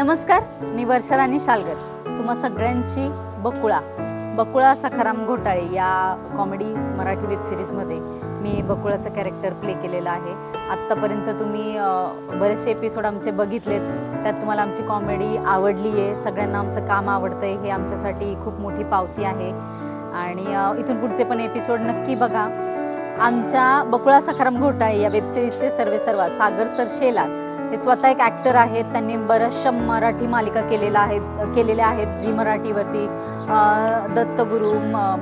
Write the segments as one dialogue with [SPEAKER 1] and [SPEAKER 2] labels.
[SPEAKER 1] नमस्कार मी वर्षा राणी शालगर तुम्हा सगळ्यांची बकुळा. बकुळा सखाराम घोटाळे या कॉमेडी मराठी वेबसिरीजमध्ये मी बकुळाचं कॅरेक्टर प्ले केलेलं आहे. आत्तापर्यंत तुम्ही बरेचसे एपिसोड आमचे बघितलेत. त्यात तुम्हाला आमची कॉमेडी आवडली आहे. सगळ्यांना आमचं काम आवडतं आहे हे आमच्यासाठी खूप मोठी पावती आहे. आणि इथून पुढचे पण एपिसोड नक्की बघा. आमच्या बकुळा सखाराम घोटाळे या वेबसिरीजचे सर्वे सर्वा सागर सर शेलार. हे स्वतः एक ॲक्टर आहेत. त्यांनी बऱ्याचशा मराठी मालिका केलेल्या आहेत केलेल्या आहेत. झी मराठीवरती दत्तगुरू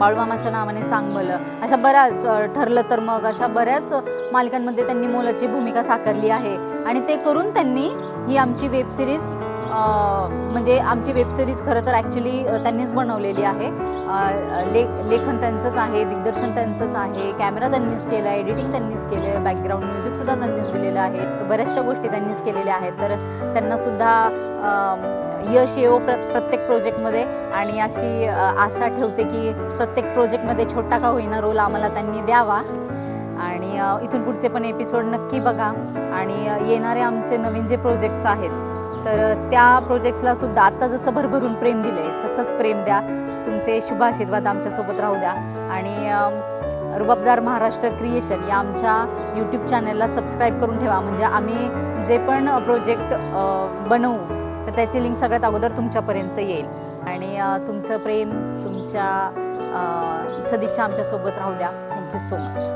[SPEAKER 1] बाळूमामाच्या नावाने चांगलं. अशा बऱ्याच ठरलं तर मग अशा बऱ्याच मालिकांमध्ये त्यांनी मोलाची भूमिका साकारली आहे. आणि ते करून त्यांनी ही आमची वेबसिरीज म्हणजे आमची वेबसिरीज खरं तर ॲक्च्युली त्यांनीच बनवलेली आहे. ले लेखन त्यांचंच आहे दिग्दर्शन त्यांचंच आहे कॅमेरा त्यांनीच केला आहे एडिटिंग त्यांनीच केलं आहे बॅकग्राऊंड म्युझिकसुद्धा त्यांनीच दिलेलं आहे. बऱ्याचशा गोष्टी त्यांनीच केलेल्या आहेत. तर त्यांनासुद्धा यश येवो प्र प्रत्येक प्रोजेक्टमध्ये आणि अशी आशा ठेवते की प्रत्येक प्रोजेक्टमध्ये छोटा का होईना रोल आम्हाला त्यांनी द्यावा. आणि इथून पुढचे पण एपिसोड नक्की बघा. आणि येणारे आमचे नवीन जे प्रोजेक्ट्स आहेत तर त्या प्रोजेक्ट्सला सुद्धा आत्ता जसं भरभरून प्रेम दिले तसंच प्रेम द्या. तुमचे शुभ आशीर्वाद आमच्यासोबत राहू द्या. आणि रुबाबदार महाराष्ट्र क्रिएशन या आमच्या यूट्यूब चॅनलला सबस्क्राईब करून ठेवा. म्हणजे आम्ही जे पण प्रोजेक्ट बनवू तर त्याची लिंक सगळ्यात अगोदर तुमच्यापर्यंत येईल. आणि तुमचं प्रेम तुमच्या सदिच्छा आमच्यासोबत राहू द्या. Thank you so much